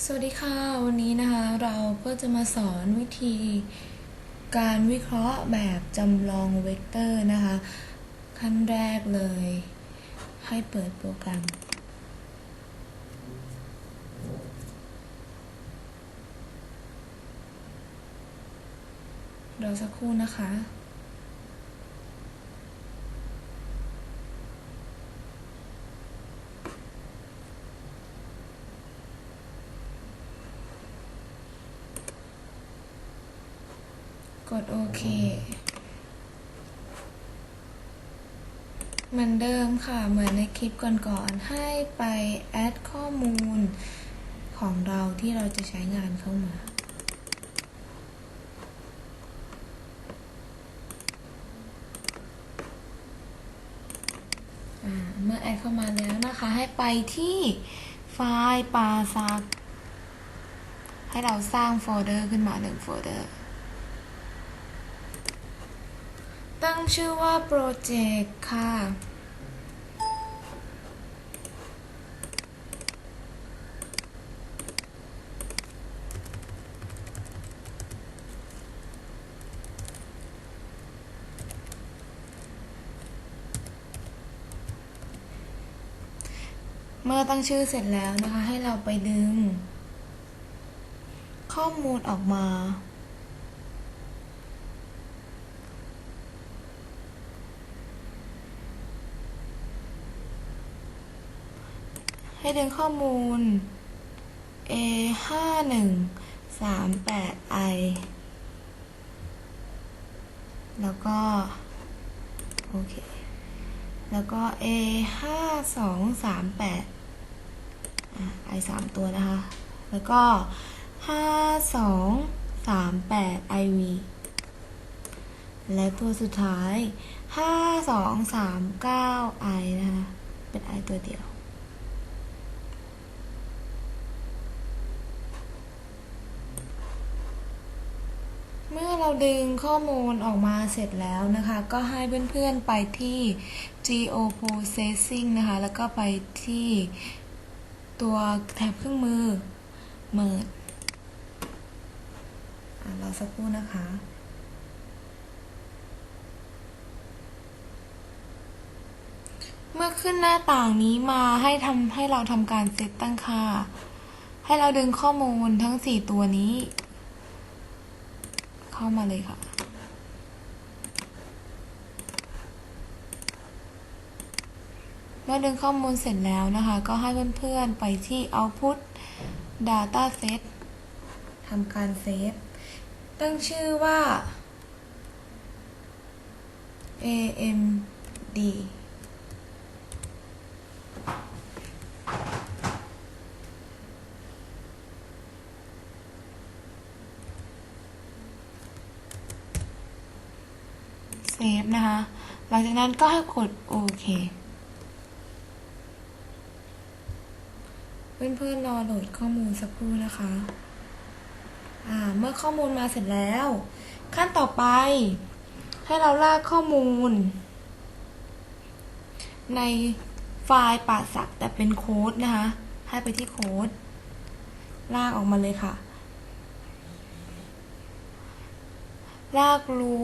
สวัสดีค่ะวันนี้นะคะเราก็จะมาสอนวิธีการวิเคราะห์แบบจำลองเวกเตอร์นะคะ ขั้นแรกเลย ให้เปิดโปรแกรมรอสักครู่นะคะ กดโอเค เหมือนเดิมค่ะ เหมือนในคลิปก่อนๆ ให้ไปแอดข้อมูลของเราที่เราจะใช้งานเข้ามาอ่าเมื่อแอดเข้ามาแล้วนะคะ ให้ไปที่ไฟล์ปาซัก ให้เราสร้างโฟลเดอร์ขึ้นมาหนึ่งโฟลเดอร์ ตั้งชื่อว่าโปรเจกต์ค่ะ เมื่อตั้งชื่อเสร็จแล้วนะคะ ให้เราไปดึง ข้อมูลออกมา ให้ดึงข้อมูล a ห้าหนึ่งสามแปด i แล้วก็ โอเค แล้วก็ a ห้าสองสามแปด i สามตัวนะคะ แล้วก็ห้าสองสามแปด iv และตัวสุดท้ายห้าสองสามเก้า i นะคะ เป็น i ตัวเดียว เราดึงข้อมูลออกมาเสร็จแล้วนะคะ ก็ให้เพื่อนๆไปที่ geoprocessing นะคะ แล้วก็ไปที่ตัวแถบเครื่องมือ merge อะรอสักครู่นะคะเมื่อขึ้นหน้าต่างนี้มาให้ทำให้เราทำการเซตตั้งค่า ให้เราดึงข้อมูลทั้ง 4 ตัวนี้ เข้ามาเลยค่ะ เมื่อดึงข้อมูลเสร็จแล้วนะคะ ก็ให้เพื่อนๆไปที่ output data set ทำการเซฟ ตั้งชื่อว่า AMD นะคะ หลังจากนั้นก็ให้กดโอเค เพื่อนๆรอโหลดข้อมูลสักครู่นะคะ อ่า เมื่อข้อมูลมาเสร็จแล้ว ขั้นต่อไป ให้เราลากข้อมูล ในไฟล์ป่าสักแต่เป็นโค้ดนะคะ ให้ไปที่โค้ดลากออกมาเลยค่ะ ลากรู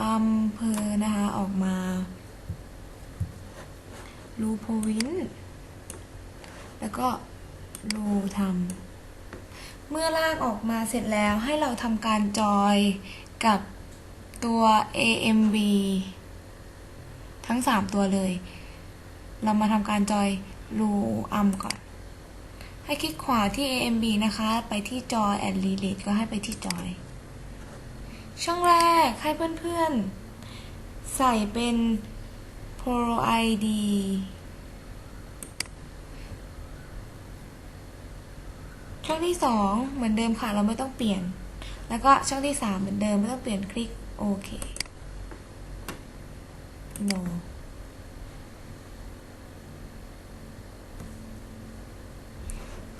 อำเภอนะคะ ออกมา รูโพวินแล้วก็รูทำเมื่อลากออกมาเสร็จแล้วให้เราทำการจอยกับตัว AMB ทั้ง 3 ตัวเลย เรามาทำการจอยรูอัมก่อน ให้คลิกขวาที่ AMB นะคะ ไปที่จอย and relate ก็ให้ไปที่จอย ช่องแรกให้เพื่อนๆ ใส่เป็น pro id ช่องที่สองเหมือนเดิมค่ะ เราไม่ต้องเปลี่ยน แล้วก็ช่องที่สามเหมือนเดิมไม่ต้องเปลี่ยนคลิกโอเค no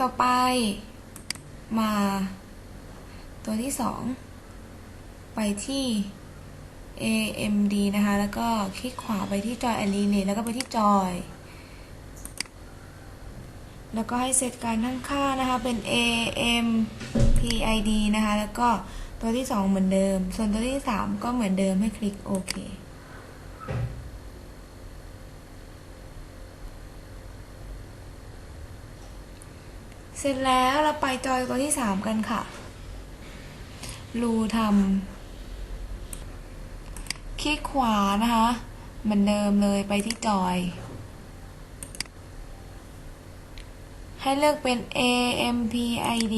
ต่อไปมาตัวที่สอง ไปที่ AMD นะคะ แล้วก็คลิกขวาไปที่จอย a l i n e แล้วก็ไปที่จอย แล้วก็ให้เซตการทั้งค่านะคะ เป็น a m p i d นะคะ แล้วก็ตัวที่ 2 เหมือนเดิม ส่วนตัวที่ 3 ก็เหมือนเดิมให้คลิกโอเคเสร็จแล้วเราไปจอยตัวที่ 3 กันค่ะรูทำ คลิกขวานะคะเหมือนเดิมเลยไปที่จอย ให้เลือกเป็น A M P I D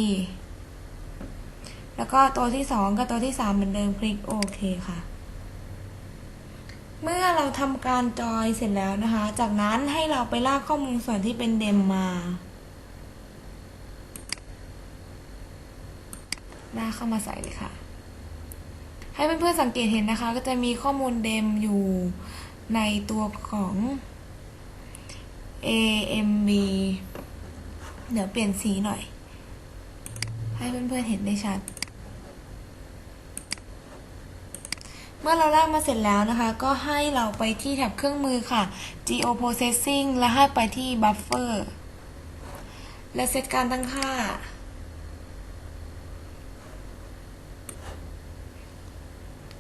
แล้วก็ตัวที่ 2 กับตัวที่ 3 เหมือนเดิมคลิกโอเคค่ะ เมื่อเราทำการจอยเสร็จแล้วนะคะ จากนั้นให้เราไปลากข้อมูลส่วนที่เป็นเดมมาลากเข้ามาใส่เลยค่ะ ให้เพื่อนๆสังเกตเห็นนะคะ ก็จะมีข้อมูลเดมอยู่ในตัวของ AMB เดี๋ยวเปลี่ยนสีหน่อย ให้เพื่อนๆเห็นได้ชัด เมื่อเราลากมาเสร็จแล้วนะคะ ก็ให้เราไปที่แถบเครื่องมือค่ะ Geo Processing และให้ไปที่ Buffer และเซตการตั้งค่า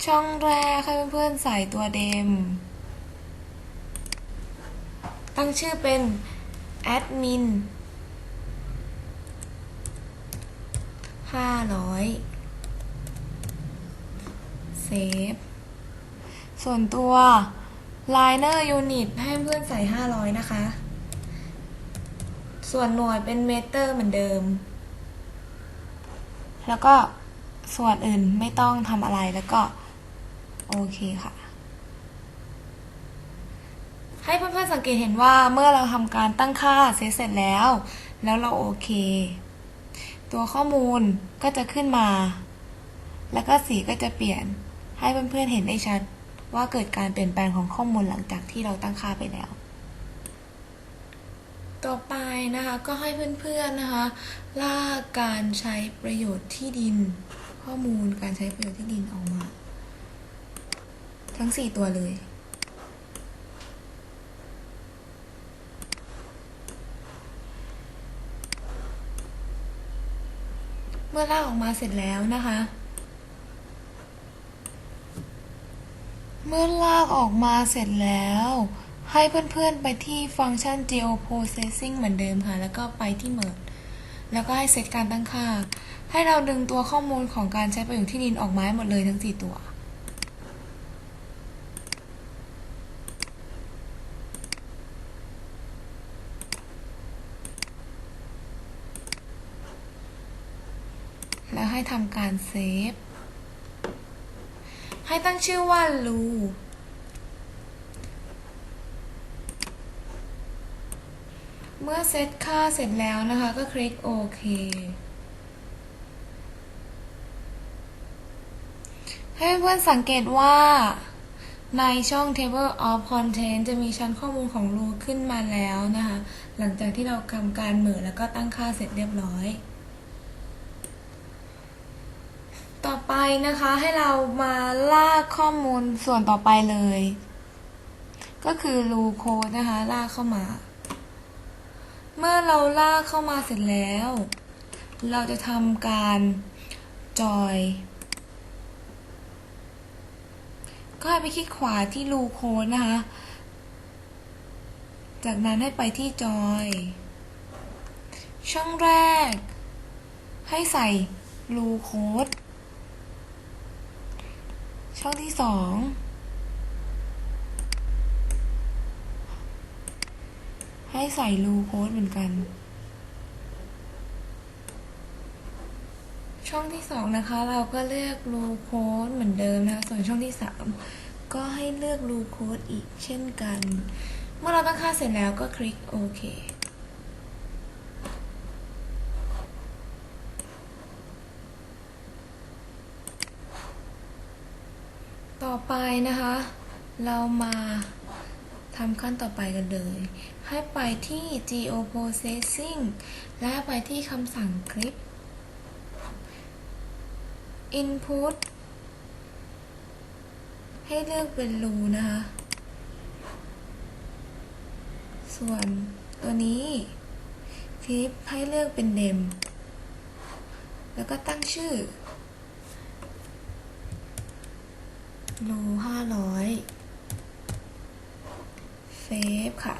ช่องแรกให้เพื่อนๆใส่ตัวเดม ตั้งชื่อเป็น admin ห้าร้อยเซฟ ส่วนตัว liner unit ให้เพื่อนใส่ห้าร้อยนะคะ ส่วนหน่วยเป็นเมตรเหมือนเดิม แล้วก็ส่วนอื่นไม่ต้องทำอะไรแล้วก็ โอเคค่ะ ให้เพื่อนๆสังเกตเห็นว่าเมื่อเราทำการตั้งค่าเสร็จเสร็จแล้ว แล้วเราโอเค ตัวข้อมูลก็จะขึ้นมา แล้วก็สีก็จะเปลี่ยนให้เพื่อนๆเห็นได้ชัดว่าเกิดการเปลี่ยนแปลงของข้อมูลหลังจากที่เราตั้งค่าไปแล้ว ต่อไปนะคะก็ให้เพื่อนๆนะคะลากการใช้ประโยชน์ที่ดิน ข้อมูลการใช้ประโยชน์ที่ดินออกมา ทั้ง4ตัวเลย เมื่อลากออกมาเสร็จแล้วนะคะ เมื่อลากออกมาเสร็จแล้ว ให้เพื่อนๆไปที่ฟังก์ชัน geo processing เหมือนเดิมค่ะ แล้วก็ไปที่ merge แล้วก็ให้เซตการตั้งค่า ให้เราดึงตัวข้อมูลของการใช้ประโยชน์ที่ดินออกมาให้หมดเลยทั้ง 4 ตัว ให้ทำการเซฟ ให้ตั้งชื่อว่าลูเมื่อเซตค่าเสร็จแล้วนะคะ ก็คลิกโอเค ให้เพื่อนสังเกตว่าในช่อง Table of Content จะมีชั้นข้อมูลของรูขึ้นมาแล้วนะคะ หลังจากที่เราทำการเหมือแล้วก็ตั้งค่าเสร็จเรียบร้อย ต่อไปนะคะให้เรามาลากข้อมูลส่วนต่อไปเลย ก็คือรูโค้ดนะคะ ลากเข้ามา เมื่อเราลากเข้ามาเสร็จแล้ว เราจะทำการจอยก็ให้ไปคลิกขวาที่รูโค้ดนะคะ จากนั้นให้ไปที่จอย ช่องแรก ให้ใส่รูโค้ด ช่องที่สองให้ใส่รูโค้ดเหมือนกัน ช่องที่สองนะคะ เราก็เลือกรูโค้ดเหมือนเดิมนะคะ ส่วนช่องที่สามก็ให้เลือกรูโค้ดอีกเช่นกัน เมื่อเราตั้งค่าเสร็จแล้วก็คลิกโอเค ต่อ ไปนะคะ เรามาทำขั้นต่อไปกันเลย ให้ไปที่ geo processing และไปที่คำสั่งคลิป input ให้เลือกเป็นรูนะคะ ส่วนตัวนี้ทีนี้ให้เลือกเป็นเดม แล้วก็ตั้งชื่อ โลห้าร้อยเซฟค่ะ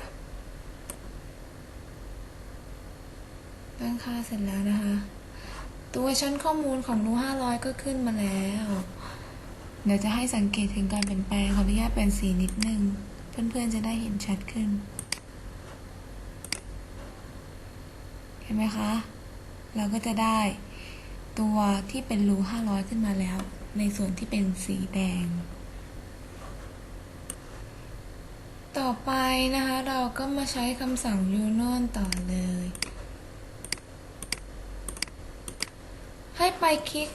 ตั้งค่าเสร็จแล้วนะคะ ตัวชั้นข้อมูลของรูห้าร้อยก็ขึ้นมาแล้ว เดี๋ยวจะให้สังเกตถึงการเปลี่ยนแปลงขออนุญาตเป็นสีนิดนึง เพื่อนๆจะได้เห็นชัดขึ้น เห็นไหมคะ เราก็จะได้ตัวที่เป็นรูห้าร้อยขึ้นมาแล้ว ในส่วนที่เป็นสีแดง ต่อไปนะคะ เราก็มาใช้คำสั่ง union ต่อเลย ให้ไปคลิก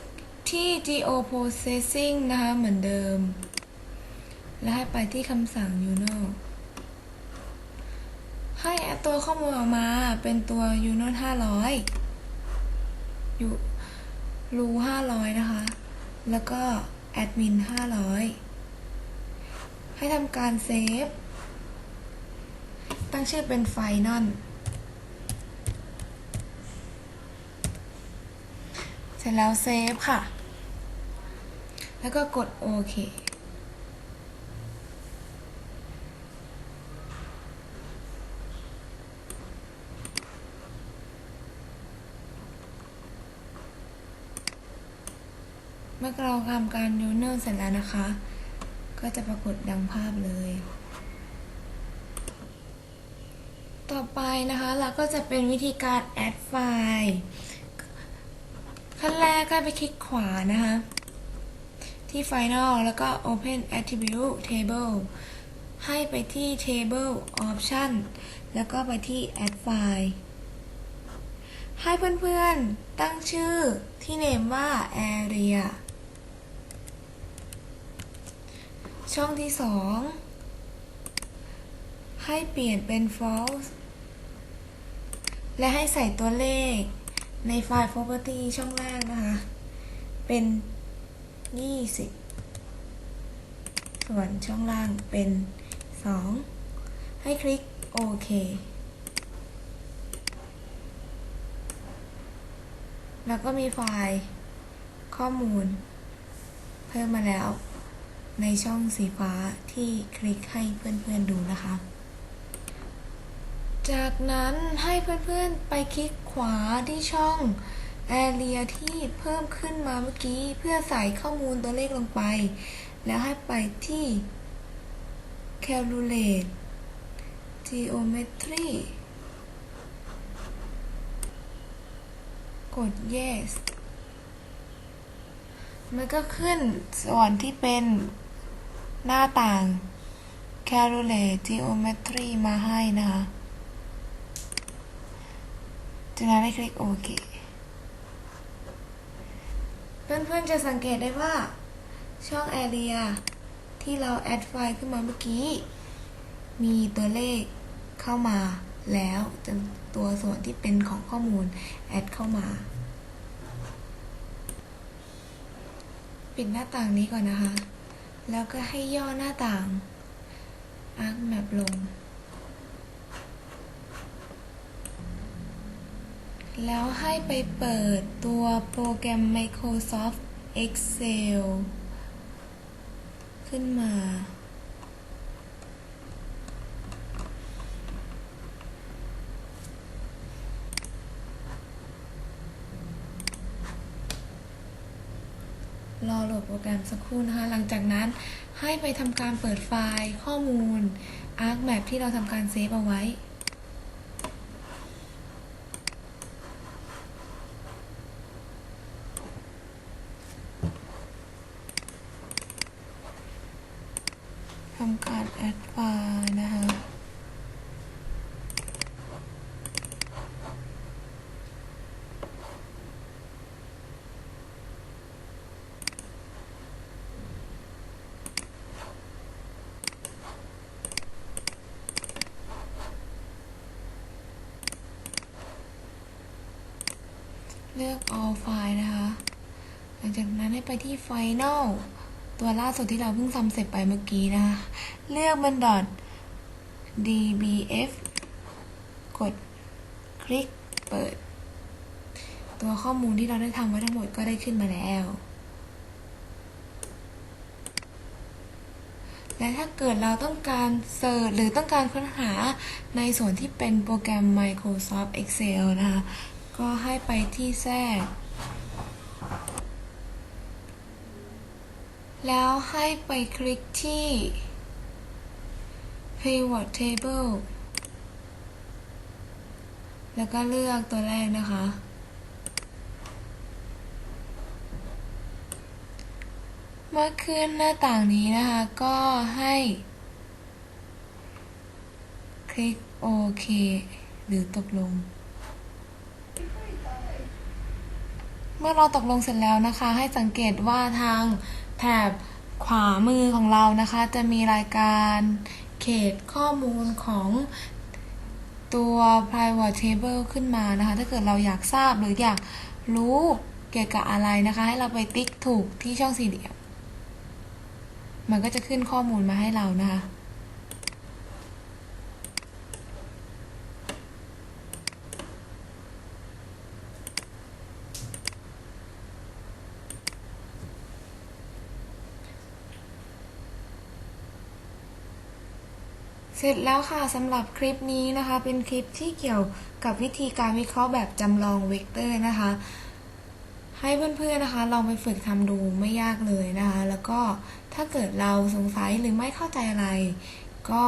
ที่ geoprocessing นะคะ เหมือนเดิม และให้ไปที่คำสั่ง union ให้อาตัวข้อมูลออกมาเป็นตัว union 500 อยู่รู500 นะคะ แล้วก็แอดมิน500 ให้ทำการเซฟ ตั้งชื่อเป็นไฟนอลเสร็จแล้วเซฟค่ะ แล้วก็กดโอเค เมื่อเราทำการยูเนอร์เสร็จแล้วนะคะ ก็จะปรากฏดังภาพเลย ต่อไปนะคะเราก็จะเป็นวิธีการแอดไฟล์ขั้นแรกก็ไปคลิกขวานะคะ ที่ Final แล้วก็ Open Attribute Table ให้ไปที่ Table Option แล้วก็ไปที่ Add File ให้เพื่อนๆตั้งชื่อที่เนมว่า Area ช่องที่ 2 ให้เปลี่ยนเป็น false และให้ใส่ตัวเลขในไฟล์ property ช่องแรกนะคะ เป็น 20 ส่วนช่องล่างเป็น 2 ให้คลิกโอเคแล้วก็มีไฟล์ข้อมูล เพิ่มมาแล้ว ในช่องสีฟ้าที่คลิกให้เพื่อนๆดูนะคะ จากนั้นให้เพื่อนๆไปคลิกขวาที่ช่อง Area ที่เพิ่มขึ้นมาเมื่อกี้เพื่อใส่ข้อมูลตัวเลขลงไป แล้วให้ไปที่ Calculate Geometry กด Yes มันก็ขึ้นส่วนที่เป็น หน้าต่าง Calculate Geometry มาให้นะคะจากนั้นให้คลิกโอเค เพื่อนๆจะสังเกตได้ว่า ช่อง Area ที่เราแอดไฟล์ขึ้นมาเมื่อกี้ มีตัวเลขเข้ามาแล้วจนตัวส่วนที่เป็นของข้อมูลแอดเข้ามา ปิดหน้าต่างนี้ก่อนนะคะ แล้วก็ให้ย่อหน้าต่าง ArcMap ลง แล้วให้ไปเปิดตัวโปรแกรม Microsoft Excel ขึ้นมา รอโหล ดโปรแกรมสักครู่นะคะ หลังจากนั้นให้ไปทำการเปิดไฟล์ข้อมูล ArcMap ที่เราทำการเซฟเอาไว้ ทำการแอดไฟล์นะคะ เลือก all file นะคะ หลังจากนั้นให้ไปที่ final ตัวล่าสุดที่เราเพิ่งทำเสร็จไปเมื่อกี้นะคะ เลือกมัน dot dbf กดคลิกเปิด ตัวข้อมูลที่เราได้ทำไว้ทั้งหมดก็ได้ขึ้นมาแล้ว และถ้าเกิดเราต้องการเสิร์ชหรือต้องการค้นหาในส่วนที่เป็นโปรแกรม Microsoft Excel นะคะ ก็ให้ไปที่แทรก แล้วให้ไปคลิกที่ Pivot Table แล้วก็เลือกตัวแรกนะคะ เมื่อขึ้นหน้าต่างนี้นะคะ ก็ให้ คลิกโอเค หรือตกลง เมื่อเราตกลงเสร็จแล้วนะคะ ให้สังเกตว่าทางแถบขวามือของเรานะคะ จะมีรายการเขตข้อมูลของตัว private table ขึ้นมานะคะ ถ้าเกิดเราอยากทราบหรืออยากรู้เกี่ยวกับอะไรนะคะ ให้เราไปติ๊กถูกที่ช่องสี่เหลี่ยม มันก็จะขึ้นข้อมูลมาให้เรานะคะ เสร็จแล้วค่ะสำหรับคลิปนี้นะคะ เป็นคลิปที่เกี่ยวกับวิธีการวิเคราะห์แบบจำลองเวกเตอร์นะคะ ให้เพื่อนๆนะคะลองไปฝึกทำดูไม่ยากเลยนะคะ แล้วก็ถ้าเกิดเราสงสัยหรือไม่เข้าใจอะไร ก็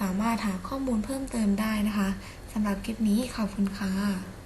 สามารถหาข้อมูลเพิ่มเติมได้นะคะสำหรับคลิปนี้ขอบคุณค่ะ